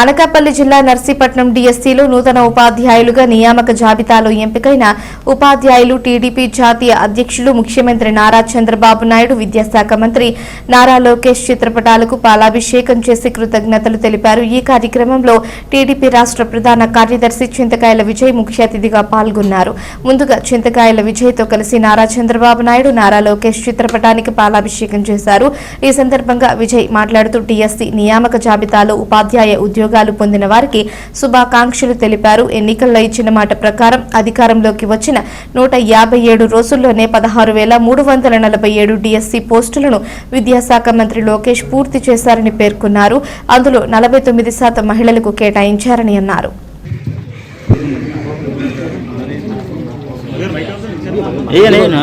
అనకాపల్లి జిల్లా నర్సీపట్నం డిఎస్సీలో నూతన ఉపాధ్యాయులుగా నియామక జాబితాలో ఎంపికైన ఉపాధ్యాయులు టీడీపీ జాతీయ అధ్యక్షులు ముఖ్యమంత్రి నారా చంద్రబాబు నాయుడు విద్యాశాఖ మంత్రి నారా లోకేష్ చిత్రపటాలకు పాలాభిషేకం చేసి కృతజ్ఞతలు తెలిపారు. ఈ కార్యక్రమంలో టీడీపీ రాష్ట్ర ప్రధాన కార్యదర్శి చింతకాయల విజయ్ ముఖ్య అతిథిగా పాల్గొన్నారు. ముందుగా చింతకాయల విజయ్తో కలిసి నారా చంద్రబాబు నాయుడు నారా లోకేష్ చిత్రపటానికి పాలాభిషేకం చేశారు. ఈ సందర్భంగా విజయ్ మాట్లాడుతూ టీఎస్సీ నియామక జాబితాలో ఉపాధ్యాయ ఉద్యోగాలు పొందిన వారికి శుభాకాంక్షలు తెలిపారు. ఎన్నికల్లో ఇచ్చిన మాట ప్రకారం అధికారంలోకి వచ్చిన నూట యాభై ఏడు రోజుల్లోనే పదహారు వేల మూడు వందల నలభై ఏడు డిఎస్సీ పోస్టులను విద్యాశాఖ మంత్రి లోకేష్ పూర్తి చేశారని పేర్కొన్నారు. అందులో నలభై తొమ్మిది శాతం మహిళలకు కేటాయించారని అన్నారు. ఏనా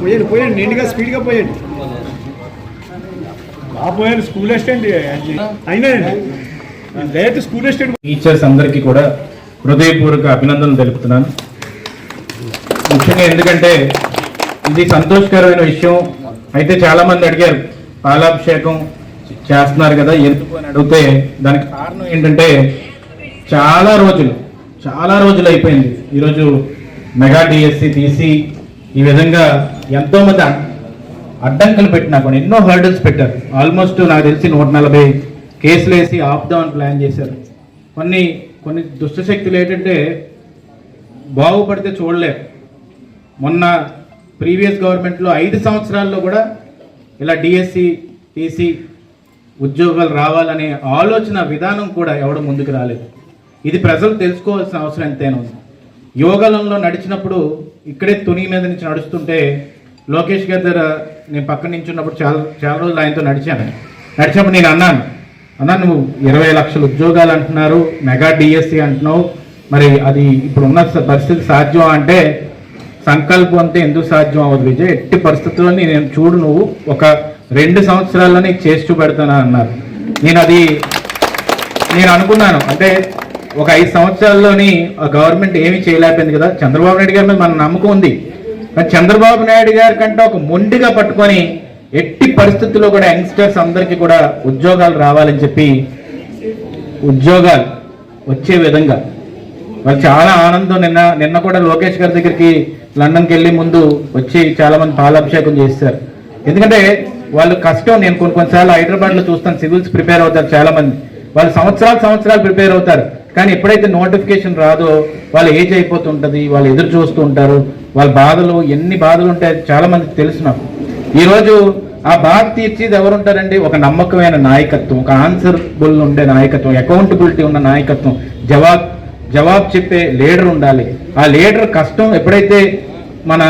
పోయండి పోయండి నిండుగా స్పీడ్గా పోయండి. బాగా స్కూల్ అసిస్టెంట్ అయినా డైరెక్ట్ స్కూల్ అసిస్టెంట్ టీచర్స్ అందరికీ కూడా హృదయపూర్వక అభినందనలు తెలుపుతున్నాను. ముఖ్యంగా ఎందుకంటే ఇది సంతోషకరమైన విషయం. అయితే చాలా మంది అడిగారు పాలాభిషేకం చేస్తున్నారు కదా ఎందుకు అని అడిగితే దానికి కారణం ఏంటంటే చాలా రోజులు చాలా రోజులు అయిపోయింది. ఈరోజు మెగా డిఎస్సి తీసి ఈ విధంగా ఎంతో మంది అడ్డంకులు పెట్టినా కూడా ఎన్నో హర్డల్స్ పెట్టారు. ఆల్మోస్ట్ నాకు తెలిసి నూట నలభై కేసులు వేసి ఆపుదామని ప్లాన్ చేశారు. కొన్ని కొన్ని దుష్టశక్తులు ఏంటంటే బాగుపడితే చూడలేరు. మొన్న ప్రీవియస్ గవర్నమెంట్లో ఐదు సంవత్సరాల్లో కూడా ఇలా డిఎస్సి టీసీ ఉద్యోగాలు రావాలనే ఆలోచన విధానం కూడా ఎవడం ముందుకు రాలేదు. ఇది ప్రజలు తెలుసుకోవాల్సిన అవసరం ఎంతైనా ఉంది. యోగాలంలో నడిచినప్పుడు ఇక్కడే తుని మీద నుంచి నడుస్తుంటే లోకేష్ గారి దగ్గర నేను పక్కన నుంచి ఉన్నప్పుడు చాలా చాలా రోజులు ఆయనతో నడిచాను. నడిచినప్పుడు నేను అన్నాను అన్నా నువ్వు ఇరవై లక్షల ఉద్యోగాలు అంటున్నారు మెగా డిఎస్సి అంటున్నావు. మరి అది ఇప్పుడు ఉన్న పరిస్థితి సాధ్యం అంటే సంకల్పం అంతే ఎందుకు సాధ్యం అవ్వదు విజయ్? ఎట్టి పరిస్థితుల్లో నేను చూడు నువ్వు ఒక రెండు సంవత్సరాల్లో నీకు చేసి చూపెడతాను అన్నారు. నేను అది నేను అనుకున్నాను. అంటే ఒక ఐదు సంవత్సరాల్లోని ఆ గవర్నమెంట్ ఏమీ చేయలేకపోయింది కదా? చంద్రబాబు నాయుడు గారి మీద మన నమ్మకం ఉంది. కానీ చంద్రబాబు నాయుడు గారి కంటే ఒక మొండిగా పట్టుకొని ఎట్టి పరిస్థితుల్లో కూడా యంగ్స్టర్స్ అందరికీ కూడా ఉద్యోగాలు రావాలని చెప్పి ఉద్యోగాలు వచ్చే విధంగా. వాళ్ళు చాలా ఆనందం నిన్న నిన్న కూడా లోకేష్ గారి దగ్గరికి లండన్కి వెళ్ళి ముందు వచ్చి చాలా మంది పాలాభిషేకం చేస్తారు. ఎందుకంటే వాళ్ళు కష్టం నేను కొన్ని కొన్నిసార్లు హైదరాబాద్లో చూస్తాను సివిల్స్ ప్రిపేర్ అవుతారు చాలా మంది వాళ్ళు సంవత్సరాలు సంవత్సరాలు ప్రిపేర్ అవుతారు. కానీ ఎప్పుడైతే నోటిఫికేషన్ రాదో వాళ్ళు ఏజ్ అయిపోతుంటుంది వాళ్ళు ఎదురు చూస్తూ ఉంటారు. వాళ్ళ బాధలు ఎన్ని బాధలు ఉంటాయో చాలా మందికి తెలుసు నాకు. ఈరోజు ఆ బాధ తీర్చేది ఎవరుంటారండి? ఒక నమ్మకమైన నాయకత్వం ఒక ఆన్సర్బుల్ ఉండే నాయకత్వం అకౌంటబిలిటీ ఉన్న నాయకత్వం జవాబ్ జవాబు చెప్పే లీడర్ ఉండాలి. ఆ లీడర్ కష్టం ఎప్పుడైతే మన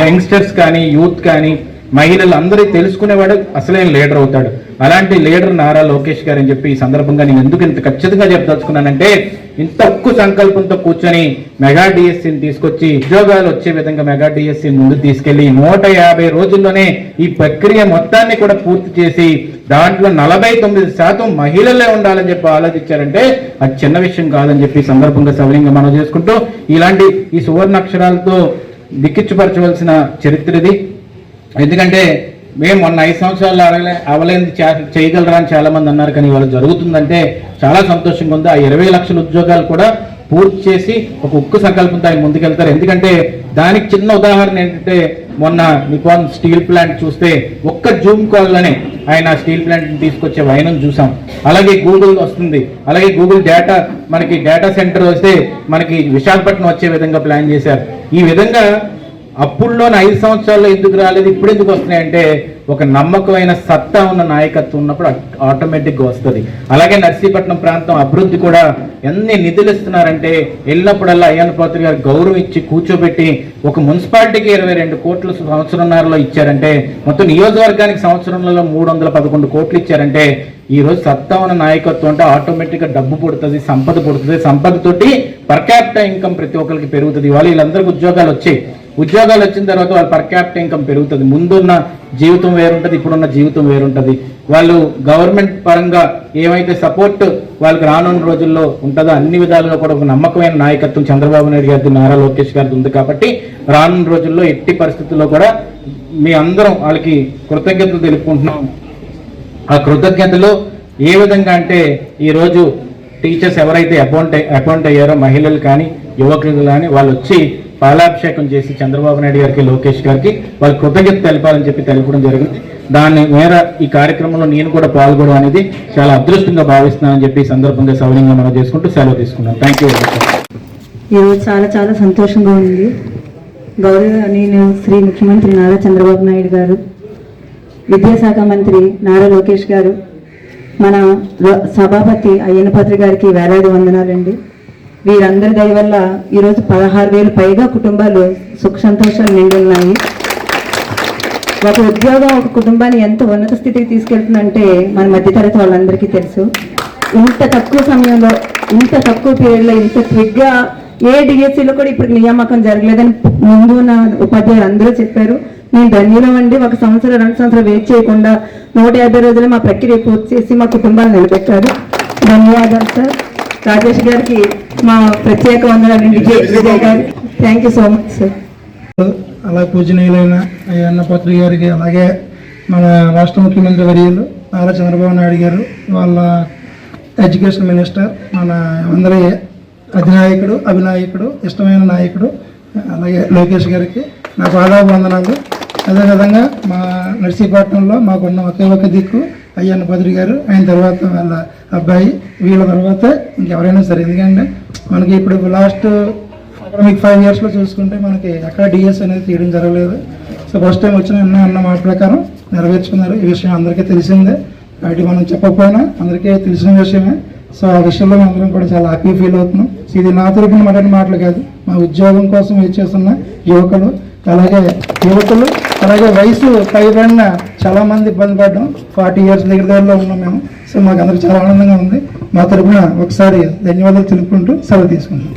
యంగ్స్టర్స్ కానీ యూత్ కానీ మహిళలు అందరూ తెలుసుకునేవాడు అసలేం లీడర్ అవుతాడు. అలాంటి లీడర్ నారా లోకేష్ గారు అని చెప్పి ఈ సందర్భంగా నేను ఎందుకు ఇంత ఖచ్చితంగా చెప్పదలుచుకున్నానంటే ఇంత తక్కువ సంకల్పంతో కూర్చొని మెగా డిఎస్సిని తీసుకొచ్చి ఉద్యోగాలు వచ్చే విధంగా మెగా డిఎస్సి ముందు తీసుకెళ్ళి నూట యాభై రోజుల్లోనే ఈ ప్రక్రియ మొత్తాన్ని కూడా పూర్తి చేసి దాంట్లో నలభై తొమ్మిది శాతం మహిళలే ఉండాలని చెప్పి ఆలోచించారంటే అది చిన్న విషయం కాదని చెప్పి సందర్భంగా సవరంగా మనం చేసుకుంటూ ఇలాంటి ఈ సువర్ణ అక్షరాలతో దిక్కిచ్చుపరచవలసిన చరిత్ర ఇది ఎందుకంటే మేము మొన్న ఐదు సంవత్సరాలు అడగలే అవలేని చే- చేయగలరా అని చాలామంది అన్నారు కానీ ఇవాళ జరుగుతుందంటే చాలా సంతోషంగా ఉంది. ఆ ఇరవై లక్షల ఉద్యోగాలు కూడా పూర్తి చేసి ఒక ఉక్కు సంకల్పంతో ఆయన ముందుకెళ్తారు. ఎందుకంటే దానికి చిన్న ఉదాహరణ ఏంటంటే మొన్న నికాన్ స్టీల్ ప్లాంట్ చూస్తే ఒక్క జూమ్ కాల్లోనే ఆయన స్టీల్ ప్లాంట్ తీసుకొచ్చే వైనం చూసాం. అలాగే గూగుల్ వస్తుంది. అలాగే గూగుల్ డేటా మనకి డేటా సెంటర్ వస్తే మనకి విశాఖపట్నం వచ్చే విధంగా ప్లాన్ చేశారు. ఈ విధంగా అప్పుల్లోని ఐదు సంవత్సరాల్లో ఎందుకు రాలేదు ఇప్పుడు ఎందుకు వస్తున్నాయంటే ఒక నమ్మకమైన సత్తా ఉన్న నాయకత్వం ఉన్నప్పుడు ఆటోమేటిక్గా వస్తుంది. అలాగే నర్సీపట్నం ప్రాంతం అభివృద్ధి కూడా ఎన్ని నిధులు ఇస్తున్నారంటే వెళ్ళినప్పుడల్లా అయ్యన్న పాత్రి గారు గౌరవం ఇచ్చి కూర్చోబెట్టి ఒక మున్సిపాలిటీకి ఇరవై రెండు కోట్లు సంవత్సరంన్నరలో ఇచ్చారంటే మొత్తం నియోజకవర్గానికి సంవత్సరంలో మూడు వందల పదకొండు కోట్లు ఇచ్చారంటే ఈరోజు సత్తా ఉన్న నాయకత్వం అంటే ఆటోమేటిక్గా డబ్బు పుడుతుంది సంపద పుడుతుంది సంపదతోటి పర్ క్యాపిటల్ ఇన్కమ్ ప్రతి ఒక్కరికి పెరుగుతుంది. వాళ్ళు వీళ్ళందరికీ ఉద్యోగాలు వచ్చాయి ఉద్యోగాలు వచ్చిన తర్వాత వాళ్ళ పర్ క్యాపిటల్ ఇన్కమ్ పెరుగుతుంది. ముందున్న జీవితం వేరుంటుంది ఇప్పుడున్న జీవితం వేరుంటుంది. వాళ్ళు గవర్నమెంట్ పరంగా ఏమైతే సపోర్ట్ వాళ్ళకి రానున్న రోజుల్లో ఉంటుందో అన్ని విధాలుగా కూడా ఒక నమ్మకమైన నాయకత్వం చంద్రబాబు నాయుడు గారిది నారా లోకేష్ గారిది ఉంది కాబట్టి రానున్న రోజుల్లో ఎట్టి పరిస్థితుల్లో కూడా మీ అందరం వాళ్ళకి కృతజ్ఞతలు తెలుపుకుంటున్నాం. ఆ కృతజ్ఞతలు ఏ విధంగా అంటే ఈరోజు టీచర్స్ ఎవరైతే అపాయింట్ అపాయింట్ అయ్యారో మహిళలు కానీ యువకులు కానీ వాళ్ళు వచ్చి పాలాభిషేకం చేసి చంద్రబాబు నాయుడు గారికి లోకేష్ గారికి వాళ్ళు కృతజ్ఞత తెలపాలని చెప్పి తెలపడం జరిగింది. దాని మేర ఈ కార్యక్రమంలో నేను కూడా పాల్గొనడం అనేది చాలా అదృష్టంగా భావిస్తున్నానని చెప్పి సందర్భంగా సౌర్యంగా మనం చేసుకుంటూ సెలవు తీసుకున్నాను. థ్యాంక్ యూ ఈరోజు చాలా చాలా సంతోషంగా ఉంది. గౌరవ నేను శ్రీ ముఖ్యమంత్రి నారా చంద్రబాబు నాయుడు గారు విద్యాశాఖ మంత్రి నారా లోకేష్ గారు మన సభాపతి అయ్యన్నపత్రి గారికి వేలాది వందనాలండి. వీరందరి దయ వల్ల ఈరోజు పదహారు వేలు పైగా కుటుంబాలు సుఖ సంతోషాలు నిండి ఉన్నాయి ఒక ఉద్యోగం ఒక కుటుంబాన్ని ఎంత ఉన్నత స్థితికి తీసుకెళ్తుందంటే మన మధ్యతరగతి వాళ్ళందరికీ తెలుసు. ఇంత తక్కువ సమయంలో ఇంత తక్కువ పీరియడ్లో ఇంత క్విక్గా ఏ డిఎస్సీలో కూడా ఇప్పుడు నియామకం జరగలేదని ముందు ఉన్న ఉపాధ్యాయులు అందరూ చెప్పారు. నేను ధన్యులం అండి. ఒక సంవత్సరం రెండు సంవత్సరాలు వెయిట్ చేయకుండా నూట యాభై రోజులు మా ప్రక్రియ పూర్తి చేసి మా కుటుంబాన్ని నిలబెట్టారు. ధన్యవాదాలు సార్ రాజేష్ గారికి మా ప్రత్యేక వందనాలు. Vijay Vijay thank you so much sir అలా పూజనీయులైన అన్నపాత్రి గారికి అలాగే మన రాష్ట్ర ముఖ్యమంత్రి వర్యులు నారా చంద్రబాబు నాయుడు గారు వాళ్ళ ఎడ్యుకేషన్ మినిస్టర్ మన అందరి అధినాయకుడు అభినాయకుడు ఇష్టమైన నాయకుడు అలాగే లోకేష్ గారికి నా పాదాభ వందనాలు అదేవిధంగా మా నర్సీపట్నంలో మాకున్న ఒకే ఒక దిక్కు అయ్యన్న బద్రి గారు ఆయన తర్వాత వాళ్ళ అబ్బాయి వీళ్ళ తర్వాత ఇంకెవరైనా సరే. ఎందుకంటే మనకి ఇప్పుడు లాస్ట్ అకాడమిక్ ఫైవ్ ఇయర్స్లో చూసుకుంటే మనకి ఎక్కడ డిఎస్ అనేది తీయడం జరగలేదు. సో ఫస్ట్ టైం వచ్చిన అన్న అన్న మాట ప్రకారం నెరవేర్చుకున్నారు. ఈ విషయం అందరికీ తెలిసిందే. కాబట్టి మనం చెప్పకపోయినా అందరికీ తెలిసిన విషయమే. సో ఆ విషయంలో అందరం కూడా చాలా హ్యాపీ ఫీల్ అవుతున్నాం. సో ఇది నా తరపున మాట్లాడిన మాటలు కాదు. మా ఉద్యోగం కోసం వెయిట్ చేస్తున్న యువకులు అలాగే యువకులు అలాగే వయసు పైబడిన చాలా మంది ఇబ్బంది పడ్డాం. ఫార్టీ ఇయర్స్ దగ్గర దగ్గరలో ఉన్నాం మేము. సో మాకు అందరికి చాలా ఆనందంగా ఉంది. మా తరపున ఒకసారి ధన్యవాదాలు తెలుపుకుంటూ సెలవు తీసుకుంటాం